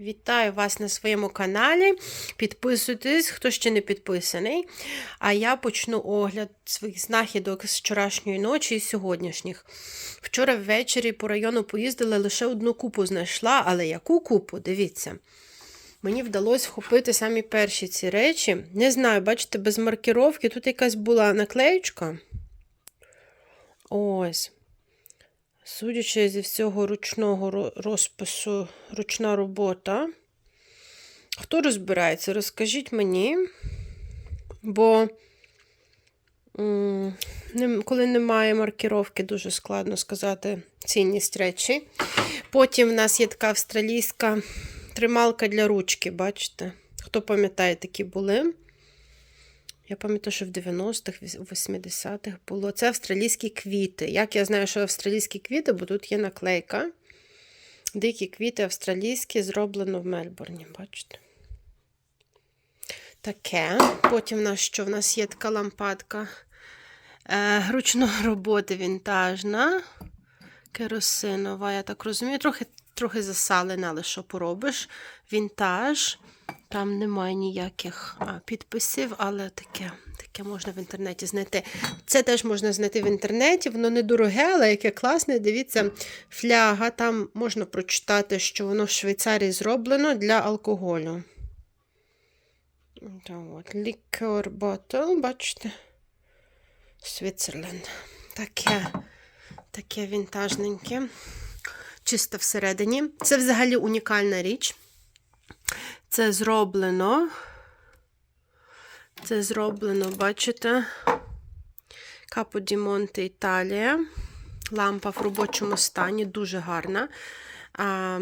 Вітаю вас на своєму каналі. Підписуйтесь, хто ще не підписаний. А я почну огляд своїх знахідок з вчорашньої ночі і сьогоднішніх. Вчора ввечері по району поїздила, лише одну купу знайшла, але яку купу? Дивіться. Мені вдалося вхопити самі перші ці речі. Не знаю, бачите, без маркіровки. Тут якась була наклеючка. Ось. Судячи зі всього ручного розпису, ручна робота. Хто розбирається, розкажіть мені, бо коли немає маркіровки, дуже складно сказати цінність речі. Потім в нас є така австралійська трималка для ручки, бачите? Хто пам'ятає, такі були? Я пам'ятаю, що в 90-х, 80-х було. Це австралійські квіти. Як я знаю, що австралійські квіти, бо тут є наклейка. Дикі квіти австралійські зроблено в Мельбурні, бачите? Таке. Потім в нас що? В нас є така лампадка е, ручної роботи вінтажна. Керосинова, я так розумію. Трохи, трохи засалена, але що поробиш? Вінтаж. Там немає ніяких підписів, але таке, таке можна в інтернеті знайти. Це теж можна знайти в інтернеті, воно не дороге, але яке класне. Дивіться, фляга. Там можна прочитати, що воно в Швейцарії зроблено для алкоголю. От, Liquor bottle, бачите? Switzerland. Таке, таке вінтажненьке. Чисто всередині. Це взагалі унікальна річ. Це зроблено. Це зроблено, бачите? Капо ді Монте Італія. Лампа в робочому стані, дуже гарна. А,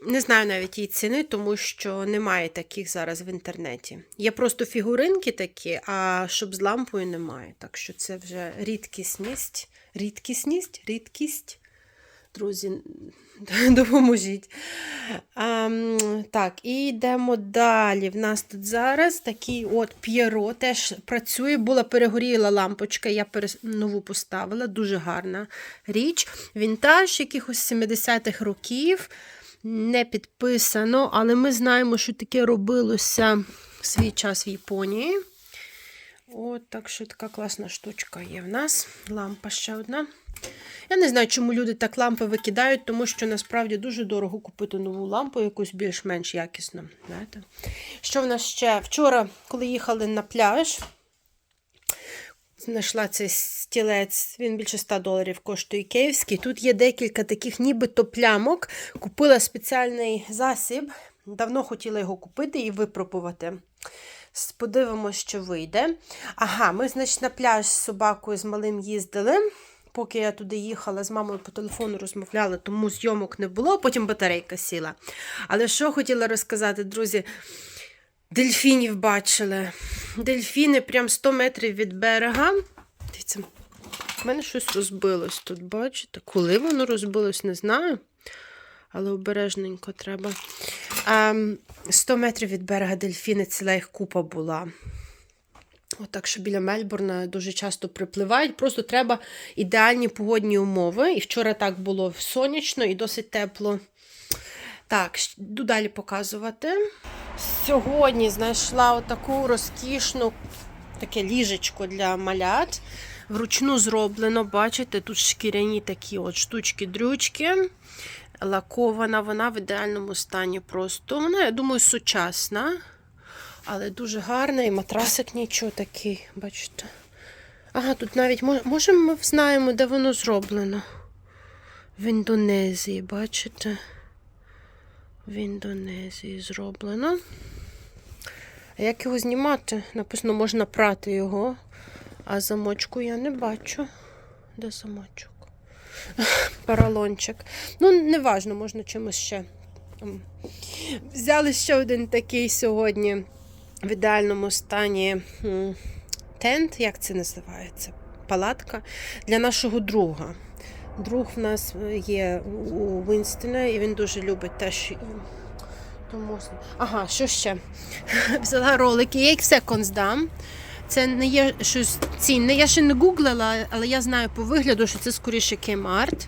не знаю навіть її ціни, тому що немає таких зараз в інтернеті. Є просто фігуринки такі, а щоб з лампою немає. Так що це вже рідкісність. Рідкісність? Рідкість. Друзі, допоможіть. А, так, і йдемо далі. В нас тут зараз такий от П'єро теж працює. Була перегоріла лампочка, я нову поставила. Дуже гарна річ. Вінтаж якихось 70-х років. Не підписано, але ми знаємо, що таке робилося в свій час в Японії. От так що така класна штучка є в нас. Лампа ще одна. Я не знаю, чому люди так лампи викидають, тому що насправді дуже дорого купити нову лампу, якусь більш-менш якісну. Знаєте? Що в нас ще? Вчора, коли їхали на пляж, знайшла цей стілець, він більше 100 доларів коштує київський. Тут є декілька таких нібито плямок. Купила спеціальний засіб. Давно хотіла його купити і випробувати. Подивимося, що вийде. Ага, ми, значить, на пляж з собакою з малим їздили. Поки я туди їхала, з мамою по телефону розмовляла, тому зйомок не було, потім батарейка сіла. Але що хотіла розказати, друзі, дельфінів бачили. Дельфіни прям 100 метрів від берега. Дивіться, в мене щось розбилось тут, бачите? Коли воно розбилось, не знаю. Але обережненько треба. Ем, 100 метрів від берега дельфіни ціла їх купа була. Отак, що біля Мельбурна дуже часто припливають. Просто треба ідеальні погодні умови. І вчора так було сонячно і досить тепло. Так, йду далі показувати. Сьогодні знайшла отаку розкішну таке ліжечко для малят. Вручну зроблено, бачите, тут шкіряні такі от штучки-дрючки. Лакована, вона в ідеальному стані просто. Вона, я думаю, сучасна. Але дуже гарна і матрасик нічого такий, бачите. Ага, тут навіть мо- може ми знаємо, де воно зроблено. В Індонезії, бачите? В Індонезії зроблено. А як його знімати? Написано, можна прати його, а замочку я не бачу. Де замочок? Поролончик. Ну, неважно, можна чимось ще. Взяли ще один такий сьогодні в ідеальному стані тент, як це називається? Палатка для нашого друга. Друг в нас є у Вінстона, і він дуже любить теж. Тому... Ага, що ще? Взяла ролики, я їх все конздам. Це не є щось цінне. Я ще не гуглила, але я знаю по вигляду, що це скоріше Kmart.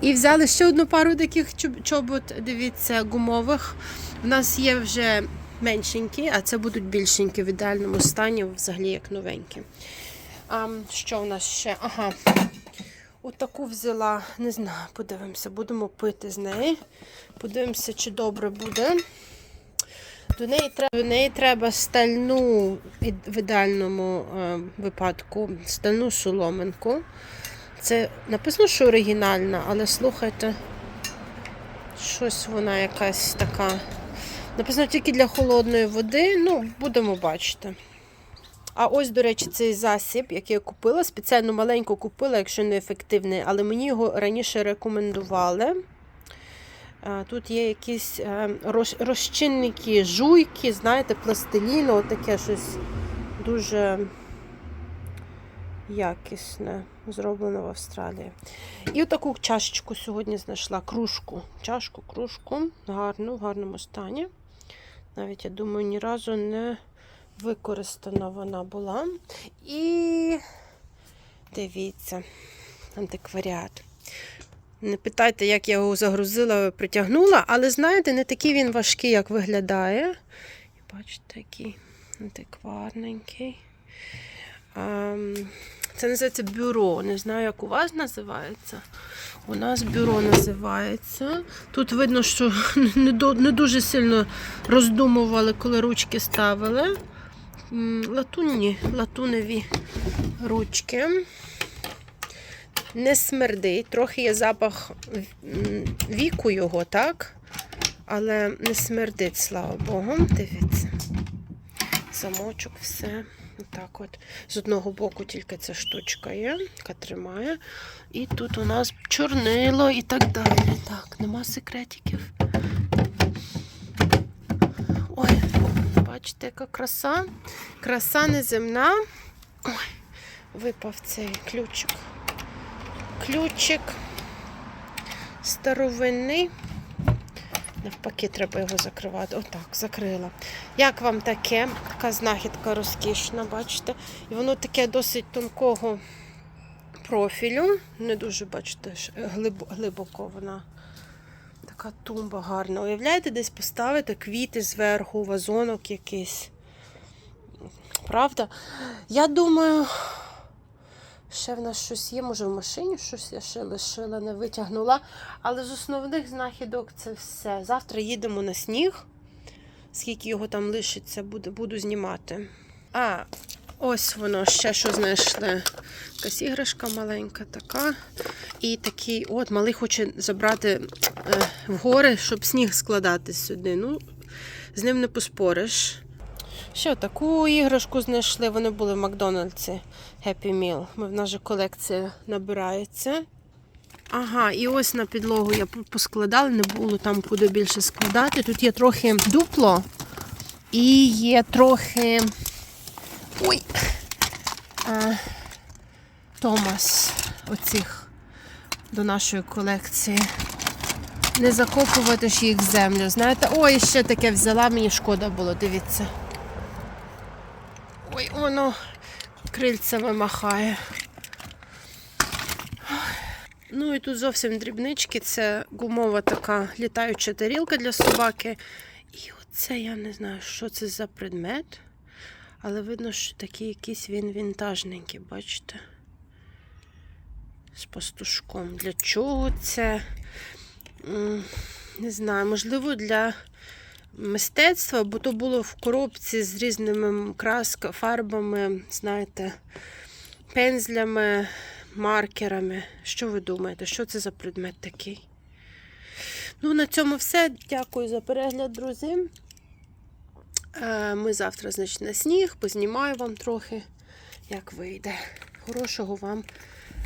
І взяли ще одну пару таких чобот, дивіться, гумових. У нас є вже меншенькі, а це будуть більшенькі в ідеальному стані, взагалі як новенькі. А, що у нас ще? Ага. Отаку взяла, не знаю, подивимося, будемо пити з неї. Подивимося, чи добре буде. До неї треба, до неї треба стальну, в ідеальному е, випадку, стальну соломинку. Це написано, що оригінальна, але слухайте, щось вона якась така. Написано тільки для холодної води, ну, будемо бачити. А ось, до речі, цей засіб, який я купила, спеціально маленько купила, якщо не ефективний, але мені його раніше рекомендували. А, Тут є якісь е, розчинники, жуйки, знаєте, пластиліну, отаке щось дуже якісне, зроблено в Австралії. І отаку чашечку сьогодні знайшла, кружку. Чашку, кружку, гарну, в гарному стані. Навіть, я думаю, ні разу не використана вона була. І дивіться, антикваріат. Не питайте, як я його загрузила, притягнула, але знаєте, не такий він важкий, як виглядає. Бачите, який антикварненький. Ем, Це називається бюро. Не знаю, як у вас називається. У нас бюро називається. Тут видно, що не дуже сильно роздумували, коли ручки ставили. Латунні, латуневі ручки. Не смердить. Трохи є запах віку його, так? Але не смердить, слава Богу. Дивіться. Замочок, все. Отак от. З одного боку тільки ця штучка є, яка тримає. І тут у нас чорнило і так далі. Так, нема секретиків. Ой, бачите, яка краса. Краса неземна. Ой, випав цей ключик. Ключик старовинний. Навпаки, треба його закривати. Отак, закрила. Як вам таке? Така знахідка розкішна, бачите? І воно таке досить тонкого профілю. Не дуже, бачите, глибоко вона. Така тумба гарна. Уявляєте, десь поставити квіти зверху, вазонок якийсь. Правда? Я думаю, ще в нас щось є, може в машині щось я ще лишила, не витягнула. Але з основних знахідок це все. Завтра їдемо на сніг. Скільки його там лишиться, буду, буду знімати. А, ось воно ще що знайшли. Якась іграшка маленька така. І такий, от, малий хоче забрати е, в гори, щоб сніг складати сюди. Ну, з ним не поспориш. Ще таку іграшку знайшли. Вони були в Макдональдсі Happy Meal. В нас же колекція набирається. Ага, і ось на підлогу я поскладала, не було там куди більше складати. Тут є трохи дупло і є трохи. Ой! А, Томас оцих до нашої колекції. Не закопувати ж їх в землю. Знаєте, ой, ще таке взяла, мені шкода було, дивіться. Воно крильцями махає. Ну і тут зовсім дрібнички. Це гумова така літаюча тарілка для собаки. І оце я не знаю, що це за предмет. Але видно, що такий якийсь він вінтажненький, бачите? З пастушком. Для чого це? Не знаю, можливо, для мистецтва, бо то було в коробці з різними красками, фарбами, знаєте, пензлями, маркерами. Що ви думаєте, що це за предмет такий? Ну, на цьому все. Дякую за перегляд, друзі. Е, Ми завтра, значить, на сніг, познімаю вам трохи, як вийде. Хорошого вам.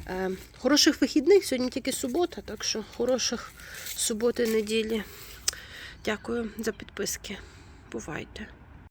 е, Хороших вихідних. Сьогодні тільки субота, так що хороших суботи, неділі. Дякую за підписки. Бувайте.